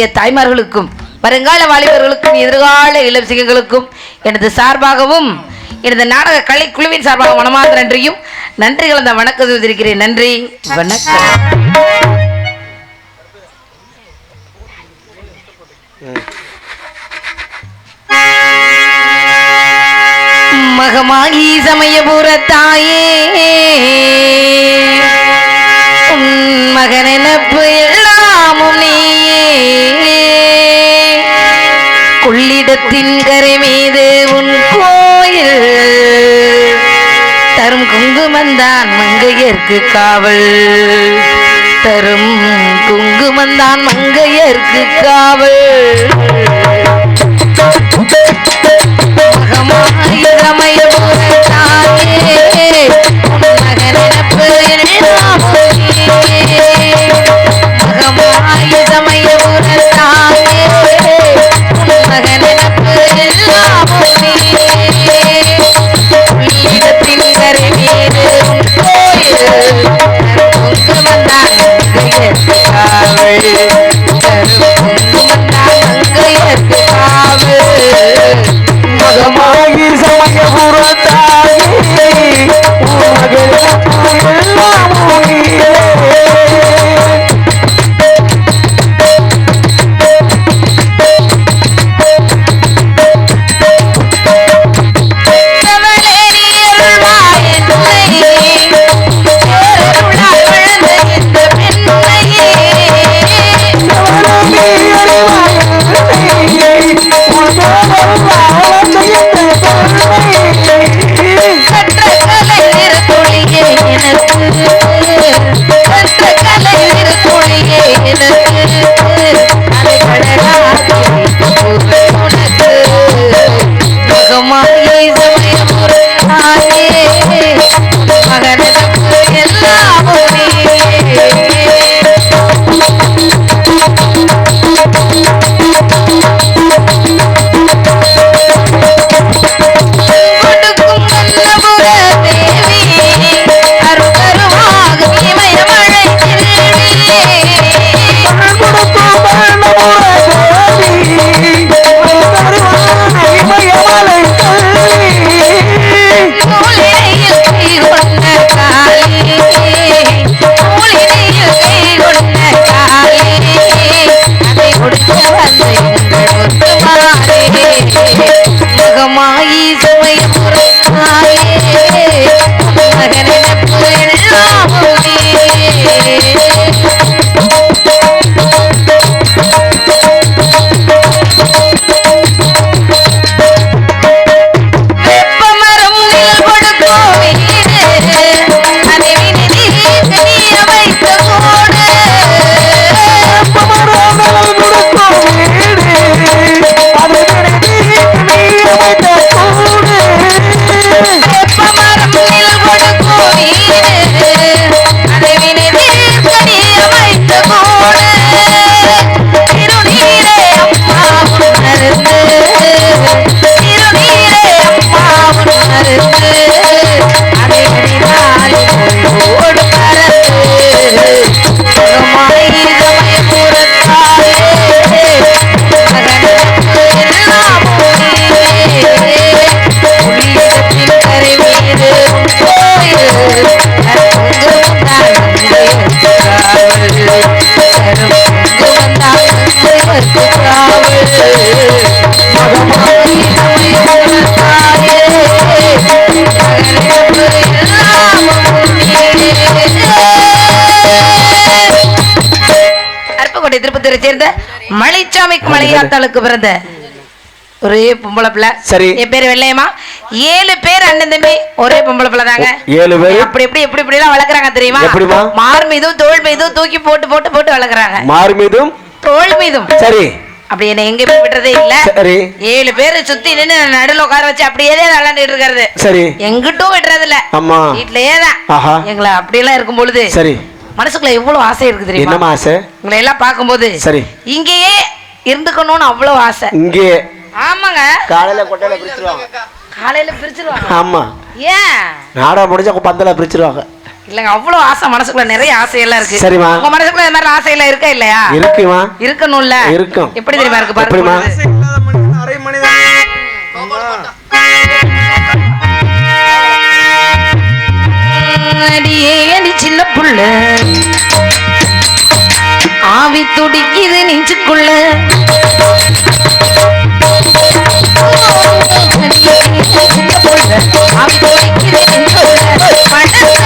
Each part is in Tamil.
வரக்கூடிய தாய்மார்களுக்கும் வருங்கால வாலிபர்களுக்கும் எதிர்கால இளவரசிகளுக்கும் எனது சார்பாகவும் எனது நாடக கலைக்குழுவின் சார்பாக மனமார்ந்த நன்றியும் நன்றி கலந்த வணக்கம் தெரிவித்திருக்கிறேன். நன்றி வணக்கம். மகமாகி சமயபுர தாயே மலை மீது உன் கோயில் தரும் குங்குமந்தான் மங்கையர்க்கு காவல். தரும் குங்குமந்தான் மங்கையர்க்கு காவல். அருப்புக்கோட்டை திருப்பத்தூரை சேர்ந்த மலைச்சாமிக்கு மலையாத்தாளுக்கு பிறந்த ஒரே பொம்பளை பிள்ளை. சரி. என் பேர் வெள்ளையம்மா. ஏழு பேர் அண்ணன் தம்பி ஒரே பொம்பளை பிள்ளை தாங்க ஏழு பேரு? அப்படி எப்படி எப்படி இப்படி எல்லாம் வளர்க்குறாங்க தெரியுமா? எப்படிம்மா? மார் மீதும் தோல் மீதும் தூக்கி போட்டு போட்டு போட்டு வளர்க்குறாங்க. மாறு மீதும்? தோல் மீதும். சரி. அப்படி என்ன எங்க போய் விடுறதே இல்ல. சரி. ஏழு பேர் சுத்தி நின்று நடுவில் உட்கார வச்சு அப்படியே விளையாண்டுட்டு இருக்கிறது. சரி. எங்கிட்டும் விடுறது இல்ல அம்மா வீட்லயே தான் எங்களை அப்படியெல்லாம் இருக்கும் பொழுது சரி. மனசுக்குள்ள எவ்வளவு ஆசை இருக்கு தெரியுமா? என்னம்மா ஆசை? உங்களை எல்லாம் பார்க்கும்போது சரி. இங்கேயே இருந்துக்கணும்னு அவ்வளவு ஆசை. இங்கே. ஆமாங்க. காலையில கொட்டையில பிரிச்சிருவாங்க. காலையில பிரிச்சிருவாங்க. ஆமா. ஏன்? நாடகம் முடிஞ்ச பந்தல பிரிச்சிருவாங்க. இல்லங்க அவ்வளவு ஆசை மனசுக்குள்ள நிறைய ஆசையெல்லாம் இருக்கு. சரிம்மா. உங்க மனசுக்குள்ள இந்த மாதிரி ஆசையெல்லாம் இருக்கா இல்லையா? இருக்குமா இருக்கணும்ல. இருக்கும். எப்படி தெரியுமா இருக்கு? பாருங்க. அடியே அடி சின்ன புள்ள ஆவி துடிக்குது நெஞ்சுக்குள்ள சின்ன புள்ள, ஆவி துடிக்குது நெஞ்சுக்குள்ள.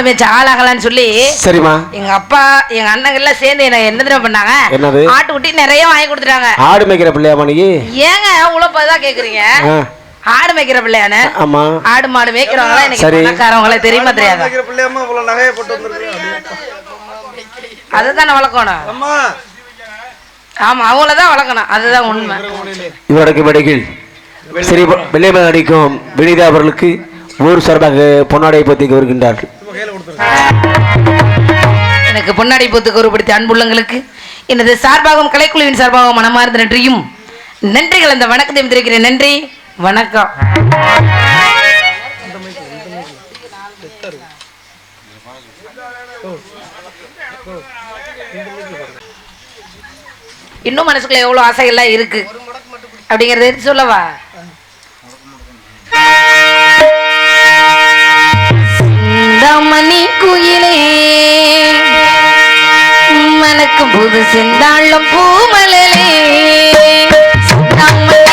மாடு மேய்ச்ச ஆளாகலான்னு சொல்லி சரிம்மா. எங்க அப்பா எங்க அண்ணங்க எல்லாம் சேர்ந்து என்ன என்ன தெரியுமா பண்ணாங்க? என்னது? ஆட்டுக்குட்டி நிறைய வாங்கி கொடுத்துட்டாங்க. ஆடு மேய்க்கிற பிள்ளையாமா நீ? ஏங்க உழப்பதான் கேக்குறீங்க? ஆ, ஆடு மேய்க்கிற பிள்ளையானு ஆமா. ஆடு மாடு மேய்க்கிறவங்களா? எனக்கு. பணக்காரவங்கள தெரியுமா தெரியாதா? இவ்வளவு அதுதானே வளர்க்கணும். அம்மா. ஆமா அவங்களதான் வளர்க்கணும். அதுதான் உண்மை. இவருக்கு இடையில் சரி வெள்ளைமலை நடிக்கும் வினிதா அவர்களுக்கு ஊர் சார்பாக பொன்னாடை பத்திக்கு வருகின்றார்கள். எனக்கு பொன்னாடி பூத்துக்கு ஒருபடுத்தி அன்புள்ளங்களுக்கு எனது சார்பாகவும் கலைக்குழுவின் சார்பாகவும் மனமார்ந்த நன்றியும் நன்றிகள். அந்த வணக்கத்தை தெரிவிக்கிறேன். நன்றி வணக்கம். இன்னும் மனசுக்குள்ள எவ்வளவு ஆசைகள்லாம் இருக்கு? அப்படிங்கறத சொல்லவா? சிந்தாமணி குயிலே. மனக்கு புது சிந்தாளம் பூமலே சிந்தாமணி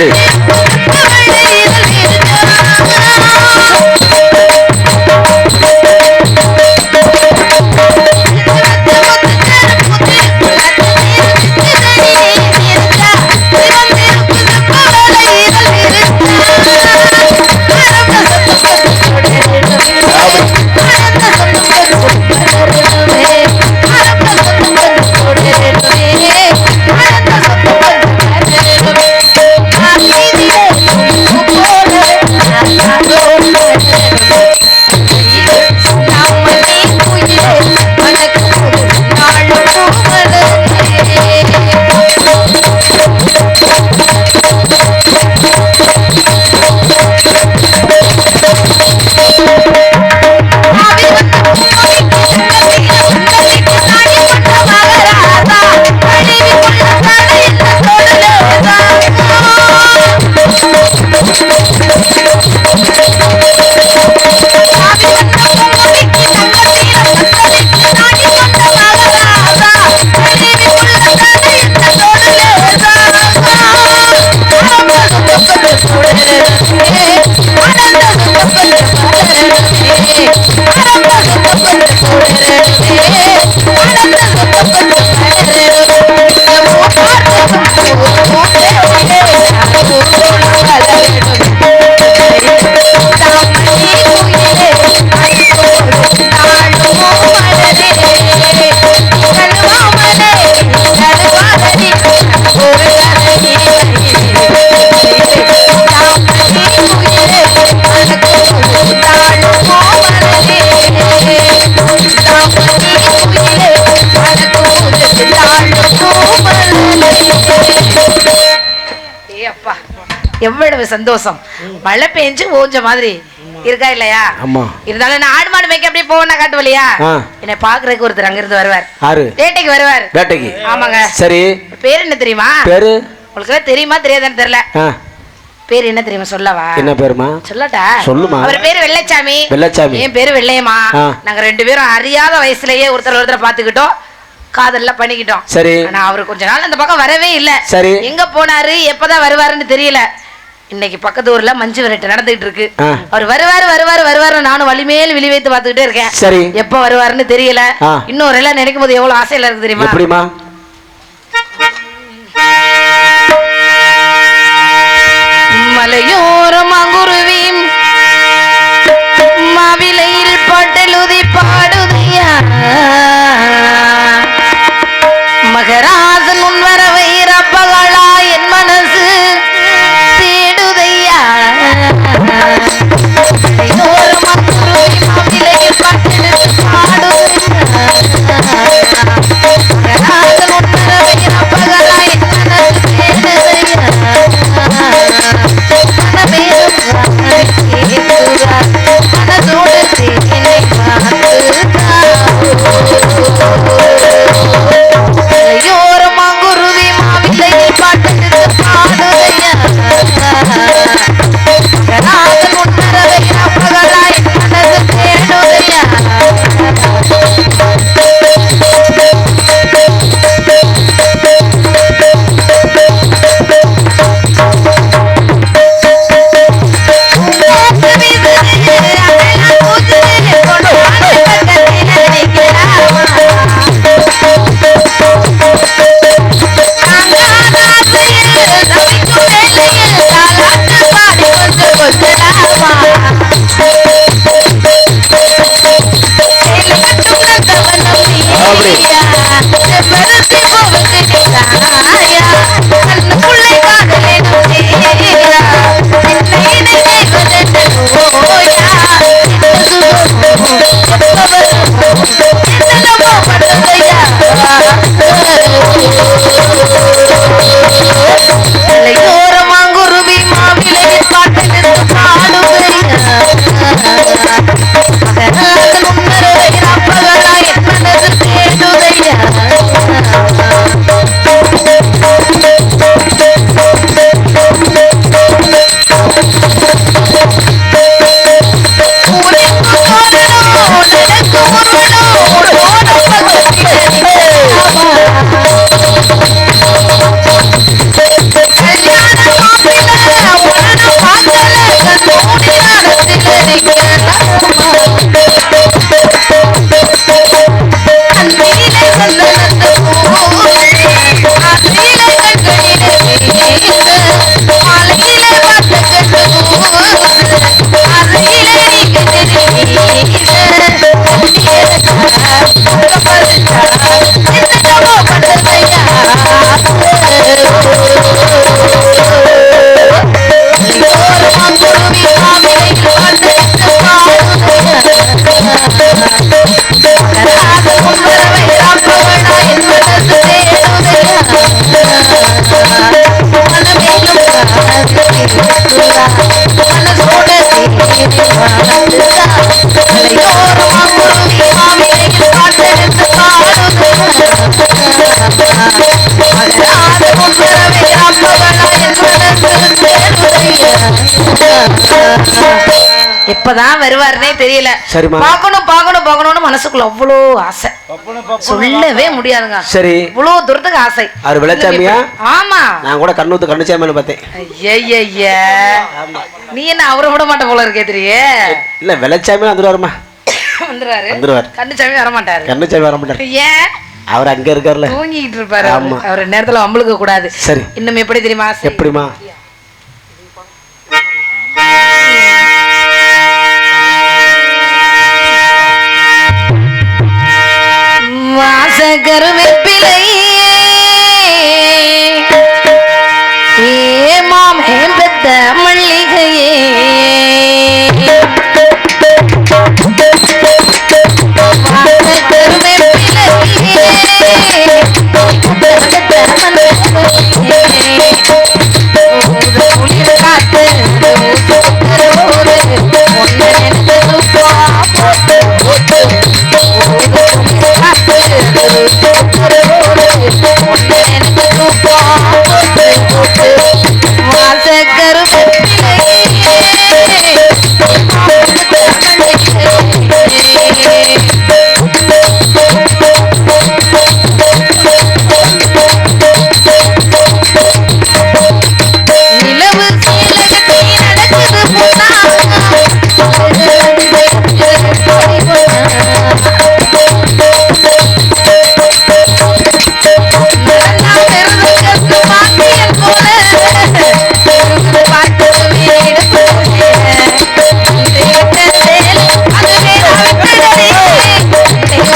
அப்படி சந்தோஷம். மழை பெஞ்சு ஓஞ்ச மாதிரி. இருக்கா இல்லையா? ஆமா. இருந்தாலும் நான் ஆடு மாடு மேய்க்க அப்படியே போவேன்னா காட்டுவலையா ஆ. என்னை பாக்குறதுக்கு ஒருத்தர் அங்க இருந்து வருவார் வேட்டைக்கு வருவார். வேட்டைக்கு. ஆமாங்க. சரி. பேர் என்ன தெரியுமா? பேரு? உங்களுக்கு தெரியுமா தெரியாதான்னு தெரியல. பேர் என்ன தெரியுமா சொல்லவா? என்ன பேருமா? சொல்லட்டா? சொல்லுமா. அவர் பேரு வெள்ளச்சாமி. வெள்ளச்சாமி. என் பேரு வெள்ளையம்மா. நாங்க ரெண்டு பேரும் அறியாத வயசுலயே ஒருத்தர் ஒருத்தர் பாத்துக்கிட்டோம் காதல்லாம் பண்ணிக்கிட்டோம். சரி. ஆனா அவர் கொஞ்ச நாள் அந்த பக்கம் வரவே இல்ல. சரி. எங்க போனாரு எப்பதான் வருவாருன்னு தெரியல. இன்னைக்கு பக்கத்து ஊர்ல மஞ்சு விரட்டு நடந்துகிட்டு இருக்கு. அவர் வருவாரு வருவாரு வருவாரு நானும் வலிமேல் விழி வைத்து பாத்துக்கிட்டே இருக்கேன். சரி. எப்ப வருவாருன்னு தெரியல. இன்னொரு எல்லாம் நினைக்கும் போது எவ்வளவு ஆசையில இருக்கு தெரியுமா? எப்படிமா மலையோரம் அங்குருவி மாவிலையில் பாட்டலுதி பாடுதையா? எப்பதான் வருவாருன்னே தெரியல. சரிம்மா. பார்க்கணும் பார்க்கணும் பார்க்கணும்னு மனசுக்குள்ள அவ்வளோ ஆசை. சொல்லவே முடியாதுங்க. சரி. இவ்வளவு தூரத்துக்கு ஆசை. அவர் விளைச்சாமியா ஆமா. நான் கூட கண்ணூத்து கண்ணுச்சாமின்னு பார்த்தேன். ஐயய்ய நீ என்ன அவரை விட மாட்ட போல இருக்கே தெரியே. இல்ல விளைச்சாமி வந்துருவாருமா வந்துருவாரு. வந்துருவார். கண்ணுச்சாமி வர மாட்டாரு கண்ணுச்சாமி வர மாட்டார் ஏன்? அவர் அங்க இருக்கார்ல தூங்கிட்டு இருப்பாரு அவரு. நேரத்துல அம்பளுக்க கூடாது சரி. இன்னும் எப்படி தெரியுமா? ஆசை? ஏமாம் வாசகருவேப்பிலை ஏ மாமே பெத்த மல்லிகையே நிலவு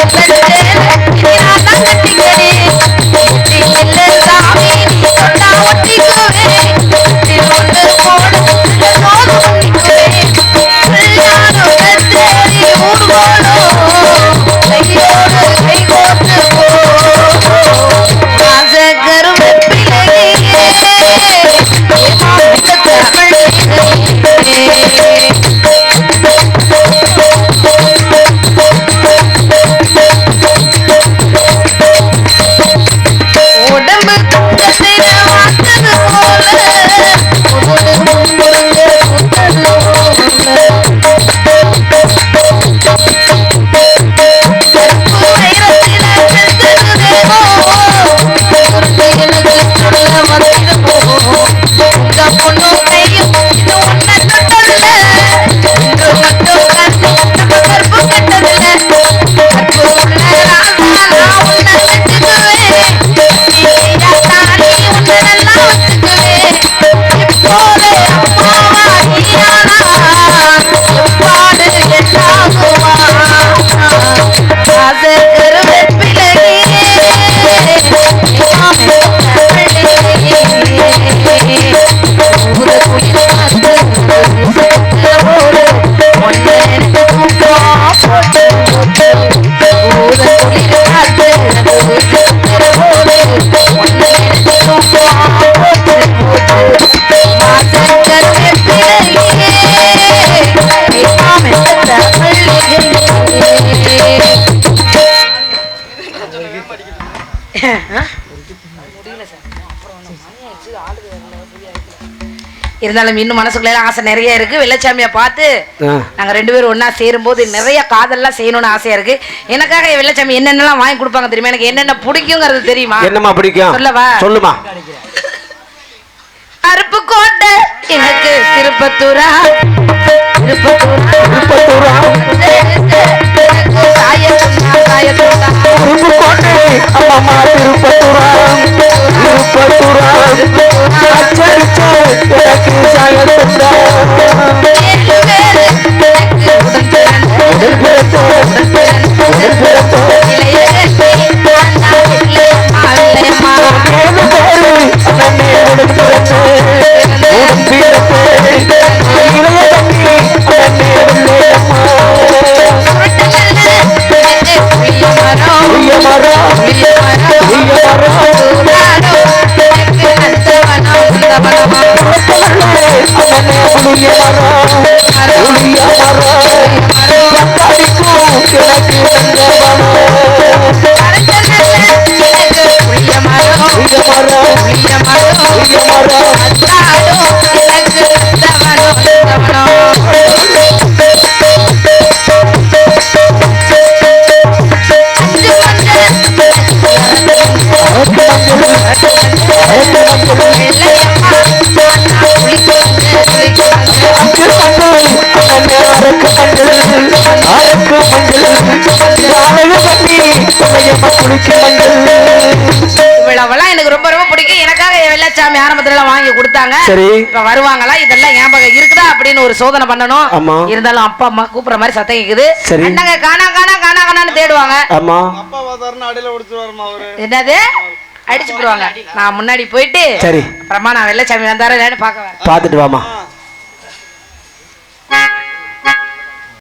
Let's go. இருந்தாலும் இன்னும் மனசுக்குள்ள ஆசை நிறைய இருக்கு. வெள்ளச்சாமியை பார்த்து நாங்க ரெண்டு பேரும் ஒண்ணா சேரும்போது நிறைய காதல்லாம் செய்யணும்னு ஆசையா இருக்கு. எனக்காக வெள்ளச்சாமி என்னென்னலாம் வாங்கி கொடுப்பாங்க தெரியுமா? எனக்கு என்னென்ன பிடிக்குங்கிறது தெரியுமா? என்னம்மா பிடிக்கும்? சொல்லவா? சொல்லுமா. அருப்பு கோட்டை எனக்கு திருப்பத்தூரா? திருப்பத்தூரா? திருப்பத்தூரா? திருப்பத்தூரா? அச்சடிச்ச கொடுத்தாங்க சரி. இப்ப வருவாங்களா? இதெல்லாம் ஞாபகம் இருக்குதா அப்படின்னு ஒரு சோதனை பண்ணணும். ஆமா. இருந்தாலும் அப்பா அம்மா கூப்பிடுற மாதிரி சத்தம் கேக்குது. சரி. அண்ணங்க காணா காணா காணா காணான்னு தேடுவாங்க. ஆமா. அப்பா பார்த்தாருன்னா அடியில ஒடிச்சிருவாருமா அவரு? என்னது? அடிச்சு போடுவாங்க நான் முன்னாடி போயிட்டு சரி. அப்புறமா நான் வெள்ளச்சாமி வந்தாரு வரேன். பார்த்துட்டு வாமா.